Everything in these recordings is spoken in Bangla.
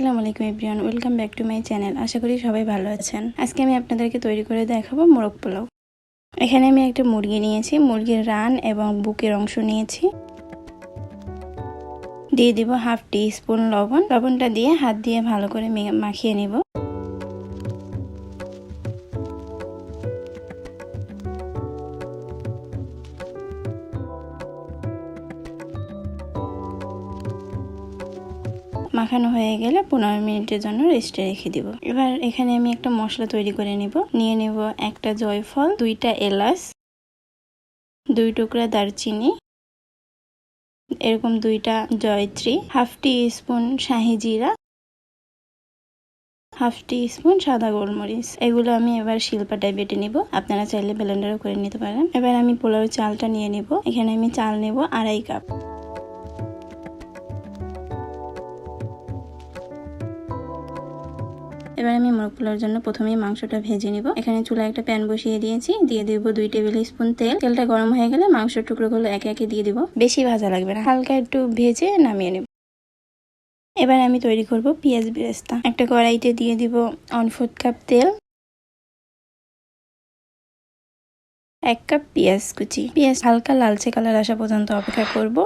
আসসালামু আলাইকুম everyone, welcome back to my channel. আশা করি সবাই ভালো আছেন। আজকে আমি আপনাদেরকে তৈরি করে দেখাবো মোরগ পোলাও। এখানে আমি একটা মুরগি নিয়েছি। মুরগির রান এবং বুকের অংশ নিয়েছি। দিয়ে দিব হাফ টি স্পুন লবণ। লবণটা দিয়ে হাত দিয়ে ভালো করে মাখিয়ে নিব। মাখানো হয়ে গেলে পনেরো মিনিটের জন্য রেস্টে রেখে দিব। এবার এখানে আমি একটা মশলা তৈরি করে নিব। নিয়ে নেব একটা জয়ফল, দুইটা এলাচ, দুই টুকরা দারচিনি, এরকম দুইটা জয়ত্রী, হাফ টি স্পুন শাহি জিরা, হাফ টি স্পুন সাদা গোলমরিচ। এগুলো আমি এবার শিল্পাটায় বেটে নিব। আপনারা চাইলে ব্লেন্ডারও করে নিতে পারেন। এবার আমি পোলাও চালটা নিয়ে নিব। এখানে আমি চাল নেব আড়াই কাপ। এবার আমি মোরগ পোলাওর জন্য প্রথমেই মাংসটা ভেজে নিব। এখানে চুলা একটা প্যান বসিয়ে দিয়েছি, দিয়ে দিব দুই টেবিল স্পুন তেল। তেলটা গরম হয়ে গেলে মাংসের টুকরোগুলো একে একে দিয়ে দিব। বেশি ভাজা লাগবে না। হালকা একটু ভেজে নামিয়ে নেব। এবার আমি তৈরি করব পেঁয়াজ বেরেস্তা। একটা কড়াইতে দিয়ে দিব অন ফুট কাপ তেল। এক কাপ পেঁয়াজ কুচি। পেঁয়াজ হালকা লালচে কালার আসা পর্যন্ত অপেক্ষা করব।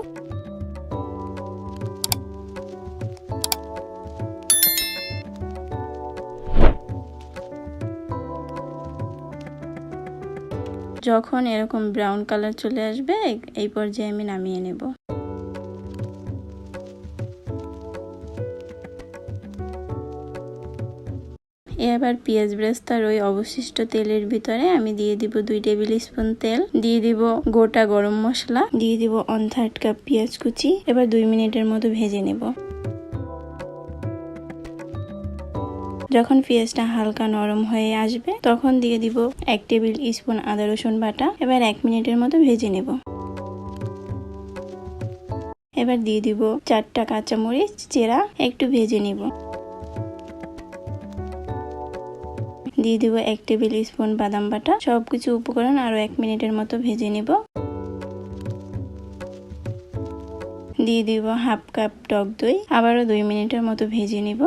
যখন এরকম ব্রাউন কালার চলে আসবে, এই পর্যায়ে আমি নামিয়ে নেব। এবার পেঁয়াজ ব্রেস্তার ওই অবশিষ্ট তেলের ভিতরে আমি দিয়ে দিব দুই টেবিল স্পুন তেল, দিয়ে দিব গোটা গরম মশলা, দিয়ে দিব অন থার্ড কাপ পেঁয়াজ কুচি, এবার দুই মিনিটের মতো ভেজে নেব। যখন পেঁয়াজটা হালকা নরম হয়ে আসবে, তখন দিয়ে দিব এক টেবিল স্পুন আদা রসুন বাটা। এবার এক মিনিটের মতো ভেজে নেব। এবার দিয়ে দিব চারটা কাঁচামরিচ, চেরা, একটু ভেজে নিব। দিয়ে দিব এক টেবিল স্পুন বাদাম বাটা। সবকিছু উপকরণ আরও এক মিনিটের মতো ভেজে নিব। দিয়ে দিব হাফ কাপ টক দই। আবারও দুই মিনিটের মতো ভেজে নিব।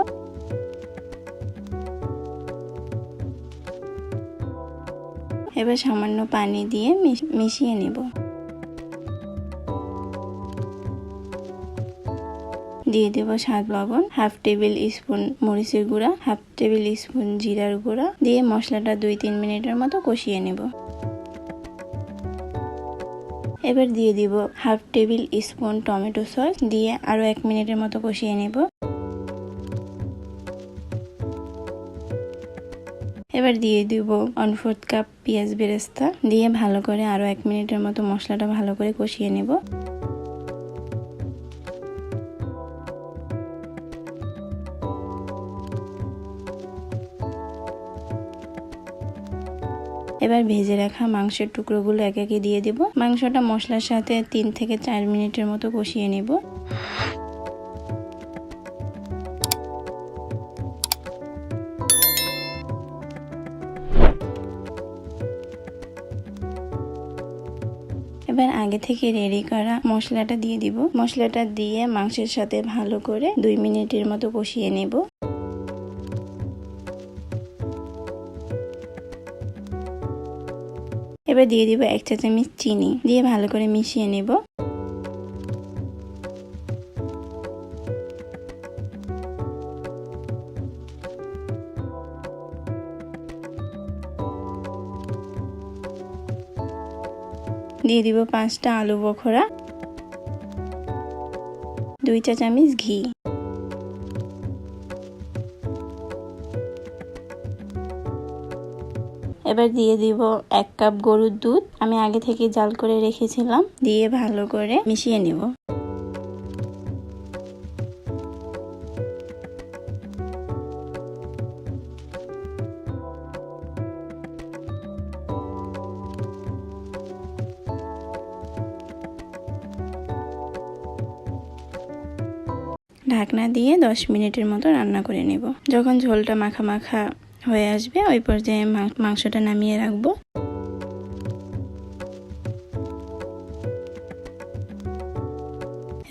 এবার সামান্য পানি দিয়ে মিশিয়ে নেব। দিয়ে দেবো স্বাদ লবণ, হাফ টেবিল স্পুন মরিচের গুঁড়া, হাফ টেবিল স্পুন জিরার গুঁড়া, দিয়ে মশলাটা দুই তিন মিনিটের মতো কষিয়ে নেব। এবার দিয়ে দিব half tablespoon tomato sauce, দিয়ে আরও এক মিনিটের মতো কষিয়ে নেব। এবার দিয়ে দিব ওয়ান ফোর্থ কাপ পেঁয়াজ বেরেস্তা। দিয়ে ভালো করে আরও এক মিনিটের মতো মশলাটা ভালো করে কষিয়ে নেব। এবার ভেজে রাখা মাংসের টুকরোগুলো এক একে দিয়ে দিব। মাংসটা মশলার সাথে তিন থেকে চার মিনিটের মতো কষিয়ে নেব। এবার আগে থেকে রেডি করা মশলাটা দিয়ে দিব। মশলাটা দিয়ে মাংসের সাথে ভালো করে দুই মিনিটের মতো কষিয়ে নেব। এবার দিয়ে দিব এক চা চামচ চিনি। দিয়ে ভালো করে মিশিয়ে নেব। দিয়ে দিব পাঁচটা আলু বখরা দুই চা চামচ ঘি। এবার দিয়ে দিব এক কাপ গরুর দুধ। আমি আগে থেকে জাল করে রেখেছিলাম, দিয়ে ভালো করে মিশিয়ে নেব। ঢাকনা দিয়ে দশ মিনিটের মতো রান্না করে নেব। যখন ঝোলটা মাখা মাখা হয়ে আসবে, ওই পর্যায়ে মাংসটা নামিয়ে রাখব।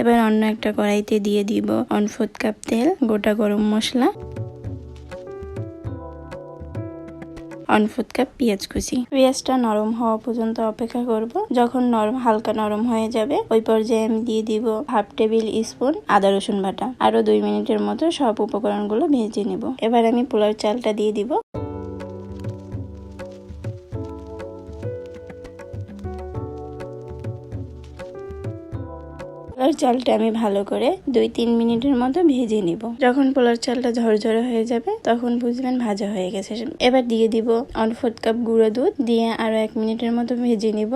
এবার অন্য একটা কড়াইতে দিয়ে দিব অন ফোর্থ কাপ তেল, গোটা গরম মশলা। ওয়ান ফোর্থ কাপ পেঁয়াজ কুচি। পেঁয়াজটা নরম হওয়া পর্যন্ত অপেক্ষা করব। যখন নরম, হালকা নরম হয়ে যাবে, ওই পর্যায়ে আমি দিয়ে দিব হাফ টেবিল স্পুন আদা, রসুন বাটা। আরও দুই মিনিটের মতো সব উপকরণগুলো ভেজে নেব। এবার আমি পোলাও চালটা দিয়ে দিব। পোলার চালটা আমি ভালো করে দুই তিন মিনিটের মতো ভেজে নিব। যখন পোলার চালটা ঝরঝরে হয়ে যাবে, তখন বুঝবেন ভাজা হয়ে গেছে। এবার দিয়ে দিব অন ফোর্থ কাপ গুঁড়ো দুধ, দিয়ে আরও এক মিনিটের মতো ভেজে নিব।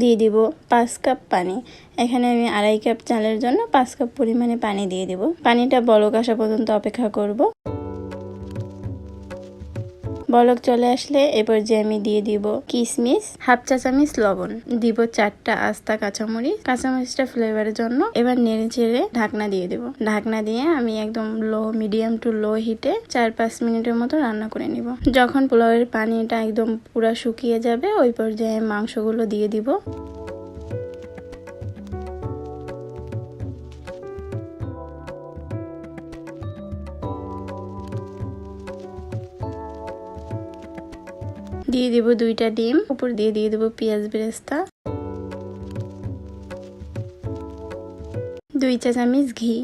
দিয়ে দিব পাঁচ কাপ পানি। এখানে আমি আড়াই কাপ চালের জন্য পাঁচ কাপ পরিমাণে পানি দিয়ে দিব। পানিটা বলক আসা পর্যন্ত অপেক্ষা করব। বলক চলে আসলে এবার যে আমি দিয়ে দিব কিশমিশ হাফ চা চামচ লবণ। দিব চারটা আস্তা কাঁচামরিচ। কাঁচামরিচটা ফ্লেভারের জন্য এবার নেড়ে চেড়ে ঢাকনা দিয়ে দিব। ঢাকনা দিয়ে আমি একদম লো মিডিয়াম টু লো হিটে চার পাঁচ মিনিটের মতো রান্না করে নিব। যখন পোলাওয়ের পানিটা একদম পুরা শুকিয়ে যাবে, ওই পর্যায়ে মাংসগুলো দিয়ে দিব। দিয়ে দিব দুইটা ডিম, উপর দিয়ে দিয়ে দেবো পেঁয়াজ বেরেস্তা, দুই চা চামচ ঘি।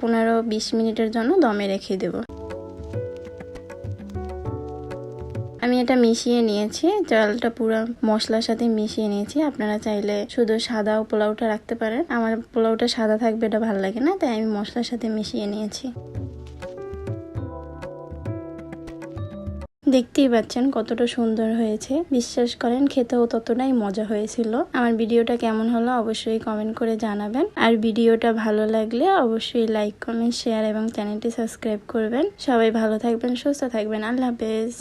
পনেরো বিশ মিনিটের জন্য দমে রেখে দেব। এটা মিশিয়ে নিয়েছি। চালটা পুরো মশলার সাথে মিশিয়ে নিয়েছি। আপনারা চাইলে শুধু সাদা পোলাওটা রাখতে পারেন। আমার পোলাওটা সাদা থাকবে, এটা ভালো লাগে না, তাই আমি মশলার সাথে মিশিয়ে নিয়েছি। দেখতেই পাচ্ছেন কতটা সুন্দর হয়েছে। বিশ্বাস করেন, খেতেও ততটাই মজা হয়েছিল। আমার ভিডিওটা কেমন হলো অবশ্যই কমেন্ট করে জানাবেন। আর ভিডিওটা ভালো লাগলে অবশ্যই লাইক কমেন্ট শেয়ার এবং চ্যানেলটি সাবস্ক্রাইব করবেন। সবাই ভালো থাকবেন, সুস্থ থাকবেন। আল্লাহ হাফেজ।